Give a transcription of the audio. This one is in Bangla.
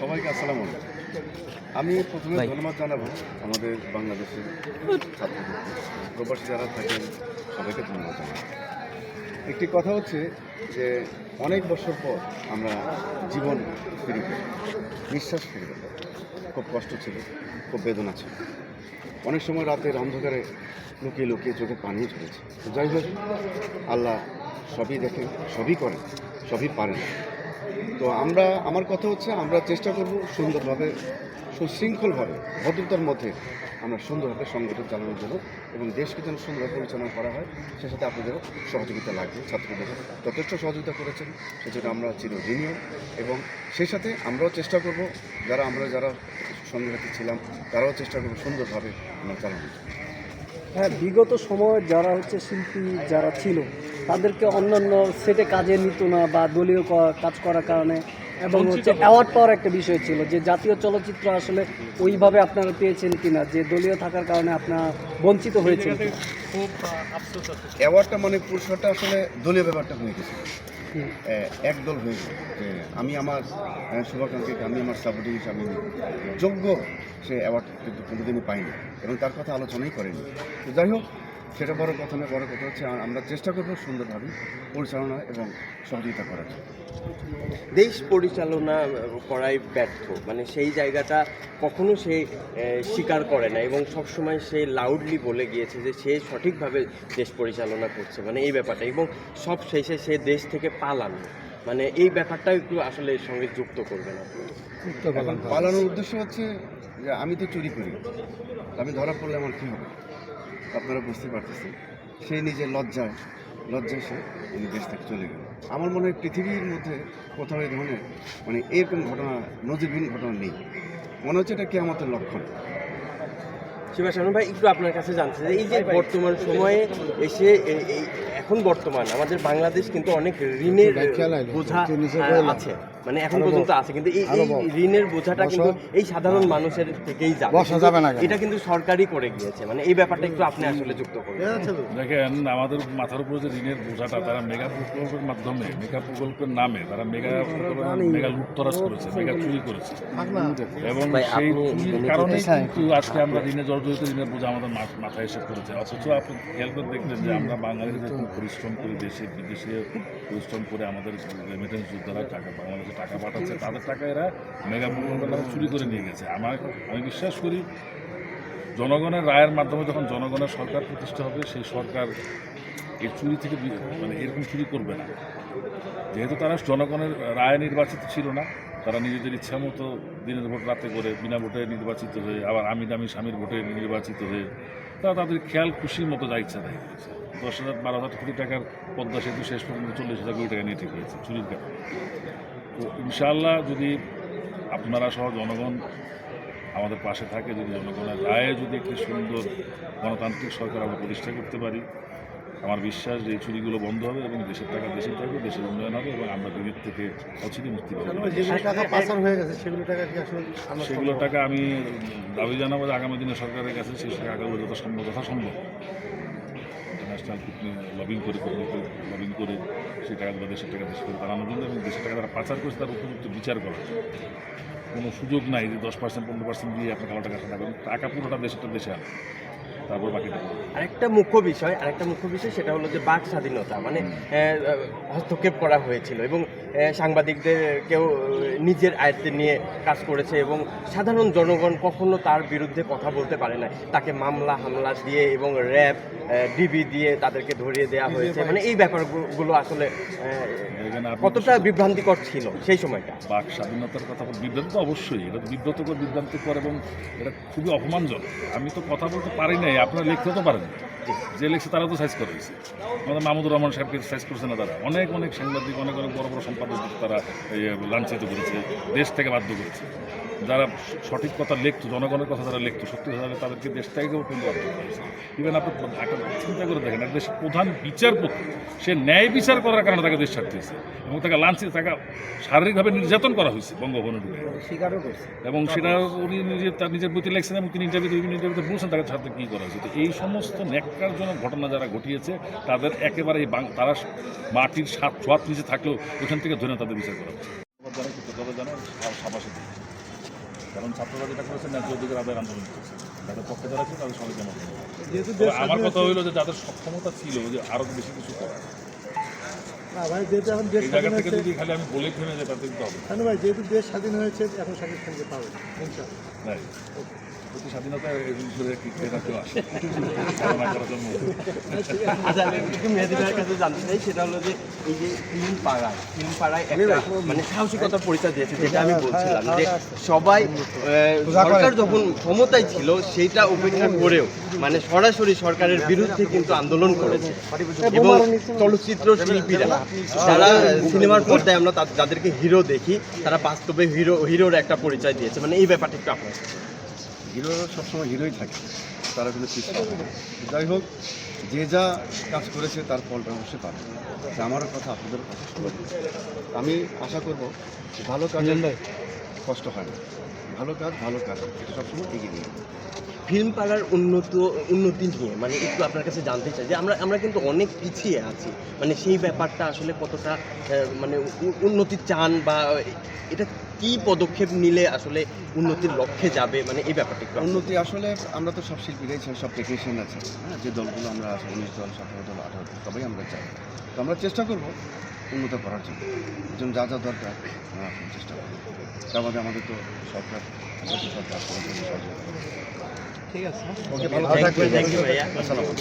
সবাইকে আসসালামু আমি প্রথমে ধন্যবাদ জানাব আমাদের বাংলাদেশের ছাত্রদের প্রবাসী যারা থাকেন সবাইকে ধন্যবাদ জানাব। একটি কথা হচ্ছে যে অনেক বছর পর আমরা জীবন ফিরে পেলাম। নিঃশ্বাস ফিরে পেলাম। খুব কষ্ট ছিল খুব বেদনা ছিল। অনেক সময় রাতের অন্ধকারে লুকিয়ে লুকিয়ে চোখে পানি ঝরেছে। যাই হোক আল্লাহ সবই দেখেন সবই করেন সবই পারেন। তো আমরা, আমার কথা হচ্ছে আমরা চেষ্টা করব সুন্দরভাবে, সুশৃঙ্খলভাবে, ভদ্রতার মধ্যে আমরা সুন্দরভাবে সংগঠন চালানোর জন্য এবং দেশকে যেন সুন্দরভাবে পরিচালনা করা হয়, সে সাথে আপনাদেরও সহযোগিতা লাগবে, ছাত্রদের যথেষ্ট সহযোগিতা করেছেন, সেজন্য আমরা চিরঋণীয় এবং সেই সাথে আমরাও চেষ্টা করব, যারা আমরা, যারা সঙ্গীসাথী ছিলাম, তারাও চেষ্টা করব সুন্দরভাবে আমরা চালানোর জন্য। হ্যাঁ বিগত সময়ে যারা হচ্ছে শিল্পী যারা ছিল তাদেরকে অন্যান্য সেটে কাজে নিত না বা দলীয় কাজ করার কারণে এবং হচ্ছে অ্যাওয়ার্ড পাওয়ার একটা বিষয় ছিল যে জাতীয় চলচ্চিত্র আসলে ওইভাবে আপনারা পেয়েছেন কিনা যে দলীয় থাকার কারণে আপনারা বঞ্চিত হয়েছেন? অ্যাওয়ার্ডটা মানে পুরস্কারটা আসলে দলীয় ব্যাপারটা হয়ে গেছে। একদল হয়ে আমি আমার শুভাকাঙ্ক্ষীকে আমি আমার সাপোর্টিং হিসাবে যোগ্য সে অ্যাওয়ার্ড কিন্তু কোনোদিনই পাইনি এবং তার কথা আলোচনাই করেনি। তো যাই হোক সেটা বড় কথা না বড় কথা হচ্ছে আমরা চেষ্টা করব সুন্দরভাবে পরিচালনা এবং সহযোগিতা করার। দেশ পরিচালনা করাই ব্যর্থ। মানে সেই জায়গাটা কখনো সে স্বীকার করে না এবং সবসময় সে লাউডলি বলে গিয়েছে যে সে সঠিকভাবে দেশ পরিচালনা করছে। মানে এই ব্যাপারটা। এবং সব শেষে সে দেশ থেকে পালানো। মানে এই ব্যাপারটা একটু আসলে এর সঙ্গে যুক্ত করবেন আপনি। পালানোর উদ্দেশ্য হচ্ছে যে আমি তো চুরি করি। আমি ধরা পড়লে আমার কী হবে? আপনারা বুঝতে পারতেছেন। সে নিজের লজ্জায় লজ্জায় সে উনি দেশ থেকে চলে গেল। আমার মনে হয় পৃথিবীর মধ্যে কোথাও এই ধরনের মানে এরকম ঘটনা নজিরবিহীন ঘটনা নেই। মনে হচ্ছে এটা কেয়ামতের লক্ষণ। শিবাশানু ভাই একটু আপনার কাছে জানতে চাই, এই যে বর্তমান সময়ে এসে এই- এই এখন বর্তমান আমাদের বাংলাদেশ কিন্তু অনেক ঋণের বোঝা আছে। মানে এখন পর্যন্ত আছে কিন্তু এই ঋণের বোঝাটা কিন্তু এই সাধারণ মানুষের থেকেই যাবে। এটা কিন্তু সরকারই করে গিয়েছে। মানে এই ব্যাপারটা একটু আপনি আসলে যুক্ত করবেন দেখেন আমাদের মাথার উপরে যে ঋণের বোঝাটা তারা মেগা প্রকল্পের মাধ্যমে মেগা প্রকল্পের নামে তারা মেগা প্রকল্পের মেগা লুটতরাজ করেছে মেগা চুরি করেছে। এবং ভাই, সেই চুরির কারণে কিন্তু আজকে আমরা ঋণে জর্জরিত ঋণের বোঝা আমাদের মাথায় এসে পড়েছে। অথচ আপনি খেয়াল করে দেখবেন যে আমরা বাঙালিরা যেরকম পরিশ্রম করি দেশে বিদেশে পরিশ্রম করে আমাদের রেমিটেন্স যোদ্ধারা টাকা বাংলাদেশে টাকা পাঠাচ্ছে, তাদের টাকা এরা মেগা প্রকল্পের চুরি করে নিয়ে গেছে। আমার আমি বিশ্বাস করি জনগণের রায়ের মাধ্যমে যখন জনগণের সরকার প্রতিষ্ঠা হবে, সেই সরকার এই চুরি থেকে মানে এরকম চুরি করবে না। যেহেতু তারা জনগণের রায় নির্বাচিত ছিল না, তারা নিজেদের ইচ্ছা মতো দিনের ভোট, রাতে করে বিনা ভোটে নির্বাচিত হয়ে, আবার আমি দামি স্বামীর ভোটে নির্বাচিত হয়ে, তারা তাদের খেয়াল, খুশির মতো যা ইচ্ছা দেয় দশ হাজার, বারো হাজার কোটি টাকার পদ্মা সেতু শেষ পর্যন্ত চল্লিশ হাজার কোটি টাকা নিয়ে ঠিক হয়েছে, চুরির কারণে। তো ইনশাল্লাহ যদি আপনারা সহ জনগণ আমাদের পাশে থাকে যদি জনগণের রায়ে যদি একটি সুন্দর গণতান্ত্রিক সরকার আমরা প্রতিষ্ঠা করতে পারি আমার বিশ্বাস যে এই চুরিগুলো বন্ধ হবে এবং দেশের টাকা দেশেই থাকবে দেশের উন্নয়ন হবে এবং আমরা বিবেক থেকে অচিরে মুক্তি পাবো। সেগুলো টাকা আমি দাবি জানাব যে আগামী দিনে সরকারের কাছে সেই টাকাগুলো যত সম্ভব ইন্টারন্যাশনাল লবিং করে লবিং করে সেই টাকাগুলো দেশের টাকা দেশে করে দাঁড়ানোর জন্য এবং দেশের টাকা তারা পাচার করেছে তার উপযুক্ত বিচার জন্য। কোনো সুযোগ নাই যে দশ পার্সেন্ট পনেরো পার্সেন্ট দিয়ে আপনি কালো টাকা সাদা করেন টাকা পুরোটা দেশেরটা দেশে আনে তারপর বাকিটা আরেকটা মুখ্য বিষয় আরেকটা মুখ্য বিষয় সেটা হলো যে বাক স্বাধীনতা মানে হস্তক্ষেপ করা হয়েছিল এবং আহ, সাংবাদিকদেরকেও আহ, নিজের আয়ত্তে নিয়ে কাজ করেছে এবং সাধারণ জনগণ কখনো তার বিরুদ্ধে কথা বলতে পারে না তাকে মামলা হামলা দিয়ে এবং র্যাব ডিবি দিয়ে তাদেরকে ধরিয়ে দেওয়া হয়েছে। মানে এই ব্যাপারগুলো আসলে কতটা বিভ্রান্তিকর ছিল সেই সময়টা? বাক স্বাধীনতার কথা বিভ্রান্ত অবশ্যই এটা বিব্রতকর বিভ্রান্তিকর এবং এটা খুবই অপমানজনক। আমি তো কথা বলতে পারি নাই আপনারা লিখতে তো পারেন। যে লিখছে তারা তো সাইজ করে দিয়েছে আমাদের মাহমুদুর রহমান সাহেবকে সাইজ করছে না তারা। অনেক অনেক সাংবাদিক, অনেক অনেক বড় বড় সম্পাদক তারা লাঞ্ছিত করেছে। দেশ থেকে বাধ্য করেছে। যারা সঠিক কথা লিখতো জনগণের কথা যারা লিখতো সত্যি কথা বলে তাদেরকে দেশ বাধ্য করেছে ইভেন আপনি একটা চিন্তা করে দেখেন একটা দেশের প্রধান বিচারপতি সে ন্যায় বিচার করার কারণে তাকে দেশ ছাড়তে হয়েছে এবং তাকে লাঞ্ছিত তাকে শারীরিকভাবে নির্যাতন করা হয়েছে বঙ্গভবনে ঢুকে করছে। এবং সেটা উনি নিজে তার নিজের বইতে লেখছেন এবং তিনি ইন্টারভিউতে বিভিন্ন ইন্টারভিউতে বলছেন তাকে ছাড়তে কী করা হয়েছে। তো এই সমস্ত ন্যাক্কারজনক ঘটনা যারা ঘটিয়েছে তাদের একেবারে এই বাং- তারা মাটির সাত ছোয়াত নিচে থাকলেও ওখান থেকে ধরে তাদের বিচার করা হচ্ছে। কৃতজ্ঞতা। সাবাসে দিয়েছে কারণ ছাত্ররা যেটা করেছে ন্যায্য অধিকার আদায়ের আন্দোলন করেছে। যাদের পক্ষে যারা ছিল তাদের সবাইকে যেহেতু আমার স্বাধীন কথা হইল যে যাদের সক্ষমতা ছিল যে আরও বেশি কিছু করার। না ভাই যেহেতু এখন দেশ স্বাধীন হয়েছে স্বাধীন এখন শাকিব খানকে পাবে ইনশাআল্লাহ। নাই প্রতি স্বাধীনতা আচ্ছা আমি একটু মেহেদি কাছে জানতে চাই সেটা হলো যে এই যে ফিল্ম পাড়ায় ফিল্ম পাড়ায় একটা মানে সাহসিকতার পরিচয় দিয়েছে যেটা আমি বলছিলাম যে সবাই সরকার যখন ক্ষমতায় ছিল সেইটা উপেক্ষা করেও মানে সরাসরি সরকারের বিরুদ্ধে কিন্তু আন্দোলন করেছে। এবং চলচ্চিত্র শিল্পীরা যারা সিনেমার পর্দায় আমরা যাদেরকে হিরো দেখি তারা বাস্তবে হিরো হিরোর একটা পরিচয় দিয়েছে। মানে এই ব্যাপারটা একটু আপনার হিরো সবসময় হিরোই থাকে তারা কিন্তু পিছিয়ে যাই হোক যে যা কাজ করেছে তার ফলটা অবশ্যই পাবে। আমার আমারও কথা আপনাদের কথা আমি আশা করব ভালো কাজের কষ্ট হয় না। ভালো কাজ ভালো কাজ এটা সবসময় এগিয়ে নিয়ে। ফিল্ম পাড়ার উন্নত, উন্নতি নিয়ে মানে একটু আপনার কাছে জানতে চাই যে আমরা আমরা কিন্তু অনেক পিছিয়ে আছি। মানে সেই ব্যাপারটা আসলে কতটা মানে উন্নতি চান বা এটা কি পদক্ষেপ নিলে আসলে উন্নতির লক্ষ্যে যাবে? মানে এই ব্যাপারটা একটু উন্নতি আসলে আমরা তো সব শিল্পীরাই সব টেকনিশিয়ান আছে। হ্যাঁ যে দলগুলো আমরা উনিশ দল, সতেরো দল, আঠারো দল, সবাই আমরা চাই। তো আমরা চেষ্টা করব উন্নত করার জন্য। জন্য যা যা দরকার আমরা এখন চেষ্টা করি তার মধ্যে আমাদের তো সরকার সরকার ঠিক আলাইকুম।